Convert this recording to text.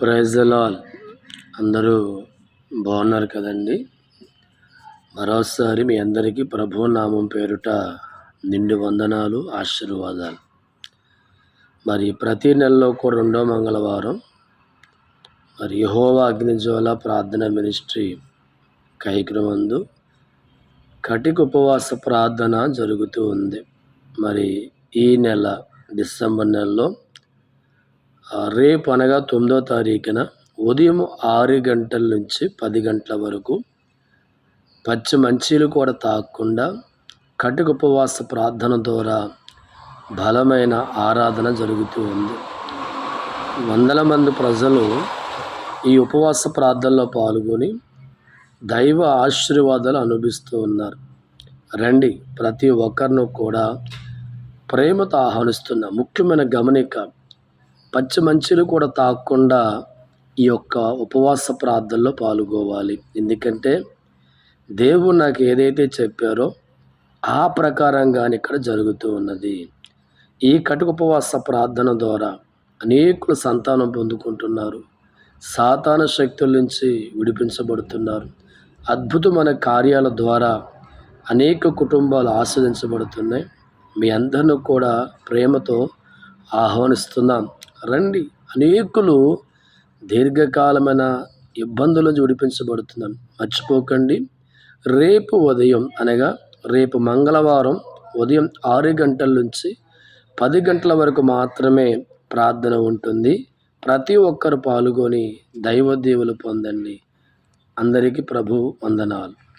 ప్రైజలాల్ అందరూ బాగున్నారు కదండి? మరోసారి మీ అందరికీ ప్రభు నామం పేరుట నిండు వందనాలు ఆశీర్వాదాలు. మరి ప్రతి నెలలో కూడా రెండో మంగళవారం మరి యహోవా అగ్నిజ్వాల ప్రార్థన మినిస్ట్రీ కైక్రమందు కటిక ఉపవాస ప్రార్థన జరుగుతూ ఉంది. మరి ఈ నెల డిసెంబర్ నెలలో రేపు అనగా తొమ్మిదో తారీఖున ఉదయం ఆరు గంటల నుంచి పది గంటల వరకు పచ్చి మంచీలు కూడా తాగకుండా కటుక ఉపవాస ప్రార్థన ద్వారా బలమైన ఆరాధన జరుగుతూ ఉంది. వందల మంది ప్రజలు ఈ ఉపవాస ప్రార్థనలో పాల్గొని దైవ ఆశీర్వాదాలు అనుభవిస్తూ ఉన్నారు. రండి ప్రతి ఒక్కరిను కూడా ప్రేమతో ఆహ్వానిస్తున్న. ముఖ్యమైన గమనిక పచ్చి మంచులు కూడా తాగకుండా ఈ యొక్క ఉపవాస ప్రార్థనలో పాల్గొవాలి. ఎందుకంటే దేవుడు నాకు ఏదైతే చెప్పారో ఆ ప్రకారంగానే ఇక్కడ జరుగుతూ ఉన్నది. ఈ కటుక ఉపవాస ప్రార్థన ద్వారా అనేకులు సంతానం పొందుకుంటున్నారు. సాతాన శక్తుల నుంచి విడిపించబడుతున్నారు. అద్భుతమైన కార్యాల ద్వారా అనేక కుటుంబాలు ఆస్వాదించబడుతున్నాయి. మీ అందరిని కూడా ప్రేమతో ఆహ్వానిస్తున్నాం. రండి. అనేకులు దీర్ఘకాలమైన ఇబ్బందుల నుంచి విడిపించబడుతున్నాం మర్చిపోకండి. రేపు ఉదయం అనగా రేపు మంగళవారం ఉదయం ఆరు గంటల నుంచి పది గంటల వరకు మాత్రమే ప్రార్థన ఉంటుంది. ప్రతి ఒక్కరు పాల్గొని దైవదేవులు పొందండి. అందరికీ ప్రభు వందనాలు.